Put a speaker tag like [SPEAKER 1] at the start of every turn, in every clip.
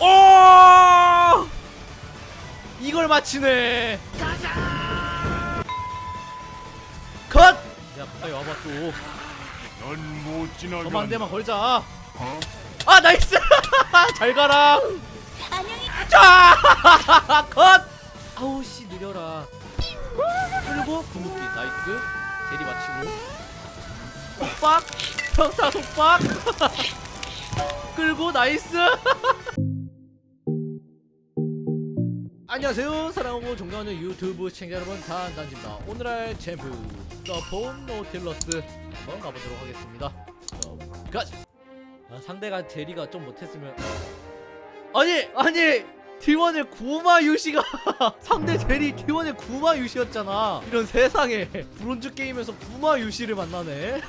[SPEAKER 1] 오! 이걸 맞히네. 컷! 야, 가까이 와봐 또.
[SPEAKER 2] 넌못 지나가.
[SPEAKER 1] 저만 대만 걸자. 아, 나이스! 잘 가라.
[SPEAKER 3] 안녕히
[SPEAKER 1] 자! 컷! 아우 씨 느려라. 그리고 궁극기 나이스. 제리 맞히고. 속박! 평타 속박! 끌고 나이스! 안녕하세요. 사랑하고 존경하는 유튜브 시청자 여러분 단단지입니다. 오늘 할 챔프 서폰 노틸러스 한번 가보도록 하겠습니다. 가자 아, 상대가 제리가 좀 못했으면. 아니 아니! T1의 구마 유시가 상대 제리 T1의 구마 유시였잖아. 이런 세상에. 브론즈 게임에서 구마 유시를 만나네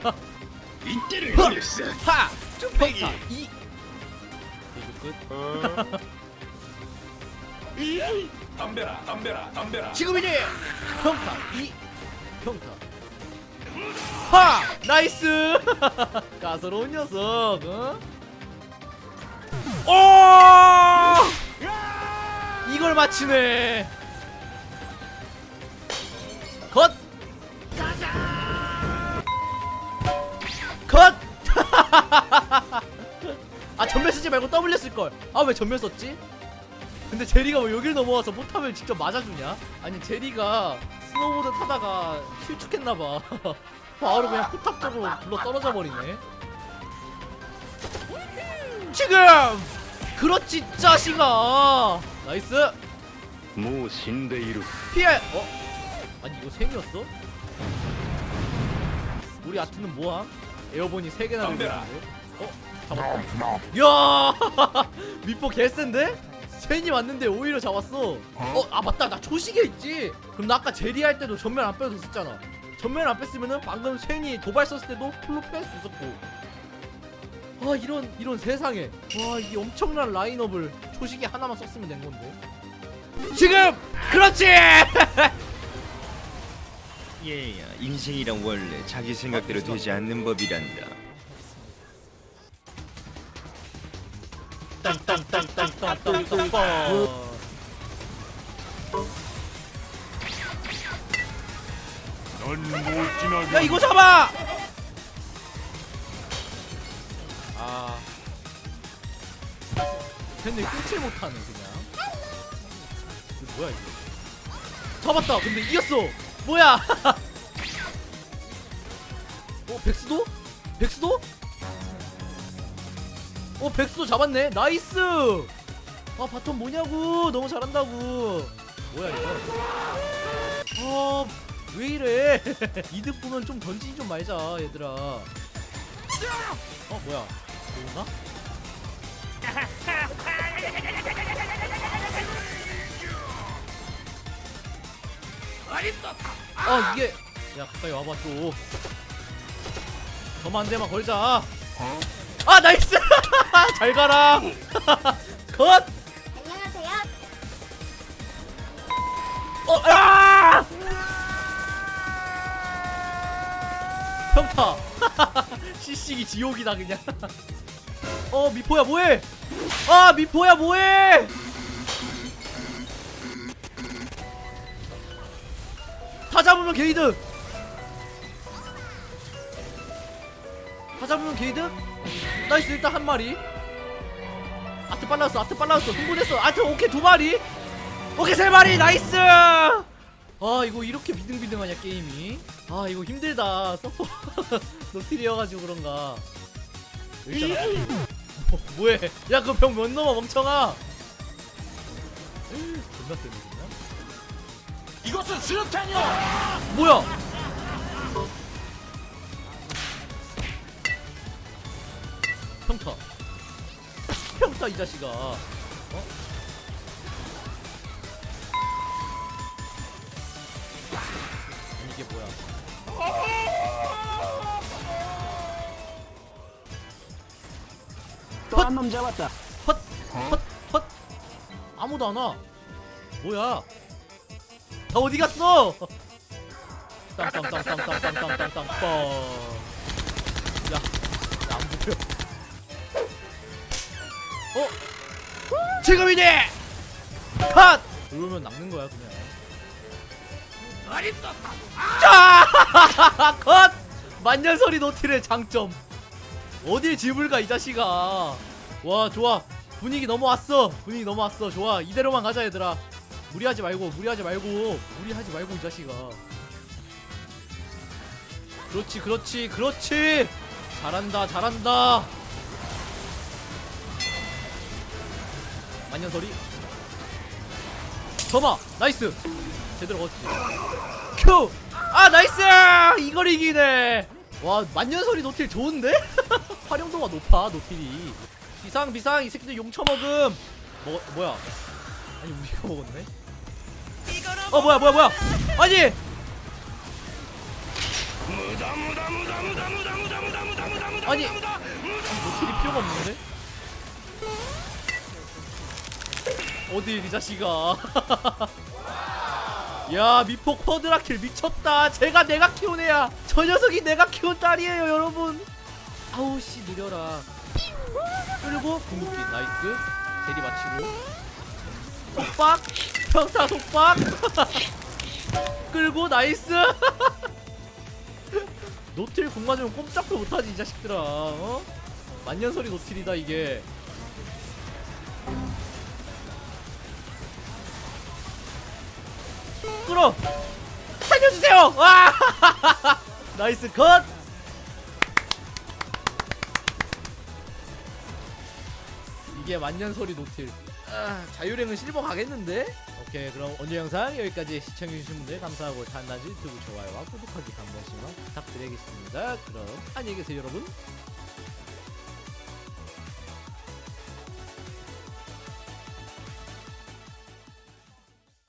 [SPEAKER 2] 이때를 노렸어.
[SPEAKER 1] 하! 쭈빼기. 이 이거 끝?
[SPEAKER 2] 덤벼라, 덤벼라, 덤벼라.
[SPEAKER 1] 지금이니 평타. 이 평타. 하! 나이스! 까다로운 녀석 어? 오! 이걸 맞히네 아 전멸 쓰지 말고 W 쓸걸 아 왜 전멸 썼지? 근데 제리가 왜 여길 넘어와서 못하면 직접 맞아주냐? 아니 제리가 스노우보드 타다가 실축했나봐 바로 그냥 포탑 쪽으로 굴러 떨어져 버리네 지금! 그렇지 짜식아 나이스
[SPEAKER 4] もう死んでいる
[SPEAKER 1] 피해 어? 아니 이거 셈이었어? 우리 아트는 뭐함? 에어본이 3개나 들고. 있는데 어? 잡았다. 야! 미포 개센데? 첸이 왔는데 오히려 잡았어. 어? 아 맞다. 나 초시계 있지. 그럼 나 아까 제리 할 때도 전면 안 빼도 됐었잖아. 전면 안 뺐으면은 방금 첸이 도발 썼을 때도 풀로 뺄 수 있었고. 아 이런 이런 세상에. 와 이 엄청난 라인업을 초시계 하나만 썼으면 된 건데. 지금! 그렇지
[SPEAKER 5] 얘야 인생이란 원래 자기 생각대로 되지 않는 법이란다.
[SPEAKER 1] 땅땅땅땅땅땅땅
[SPEAKER 2] 넌못 지나가.
[SPEAKER 1] 야 이거 잡아! 아. 근데 끊질 못하네 그냥. 이거 뭐야 이거? 잡았다! 근데 이겼어 뭐야? 어 백수도? 백수도? 어 백수도 잡았네. 나이스! 아 바텀 뭐냐고. 너무 잘한다고. 뭐야 이거? 아왜 이래? 이득 보면 좀 던지지 좀 말자 얘들아. 어 뭐야? 좋은가? 아 이게 야 가까이 와봐 또 저만 한 대만 걸자 아 나이스 잘 가라 컷
[SPEAKER 3] 안녕하세요.
[SPEAKER 1] 어, 아! 평타. 시식이 지옥이다 그냥. 어 미포야 뭐해? 아 미포야 뭐해? 다 잡으면 게이드. 다 잡으면 게이드? 나이스 일단 한 마리. 아트 빨랐어 아트 빨랐어. 흥분했어. 아트 오케이 두 마리. 오케이 세 마리. 나이스! 아 이거 이렇게 비등비등하냐 게임이? 아 이거 힘들다. 서포 노틸이어가지고 그런가. 있잖아. 뭐, 뭐해? 야 그거 병몇 넘어 멍청아? 존나 세네
[SPEAKER 2] 이것은 수류탄이야.
[SPEAKER 1] 뭐야 평타 평타 이 자식아 어? 아니, 이게 뭐야
[SPEAKER 6] 또 한 놈 잡았다.
[SPEAKER 1] 헛! 헛! 헛! 아무도 안 와. 뭐야? 다 어디 갔어? 땅땅땅땅땅땅땅땅땅 뻥. 야, 야안 보여. 어? 지금이니! 컷! 그러면 낚는 거야 그냥 자! 컷! 만년설이 노틸의 장점 어딜 집을 가 이 자식아 와 좋아 분위기 넘어왔어 분위기 넘어왔어 좋아 이대로만 가자 얘들아 무리하지 말고 무리하지 말고 무리하지 말고 이 자식아. 그렇지 그렇지 그렇지! 잘한다 잘한다! 만년설이? 점아 나이스! 제대로 걷지. 큐! 아 나이스! 이걸 이기네! 와 만년설이 노틸 좋은데? 활용도가 높아 노틸이. 비상 비상 이 새끼들 용 처먹음! 뭐 뭐야? 아니 우리가 먹었네 어 뭐야 뭐야 뭐야? 아니! 아니! 노틸이 필요가 없는데? 어디 이 자식아? 야 미포 쿼드라킬 미쳤다. 제가 내가 키운 애야. 저 녀석이 내가 키운 딸이에요 여러분. 아우씨 느려라. 그리고 궁극기 나이스. 대리 맞히고. 속박 평타 속박 끌고 나이스! 노틸 궁 맞으면 꼼짝도 못하지 이 자식들아 어? 만년설이 노틸이다 이게. 끌어! 살려주세요! 와 나이스 컷! 이게 만년설이 노틸. 아, 자유랭은 실버 가겠는데? 오케이 그럼 오늘 영상 여기까지 시청해주신 분들 감사하고 단나지 유튜브 좋아요와 구독하기 한 번씩만 부탁드리겠습니다. 그럼 안녕히 계세요 여러분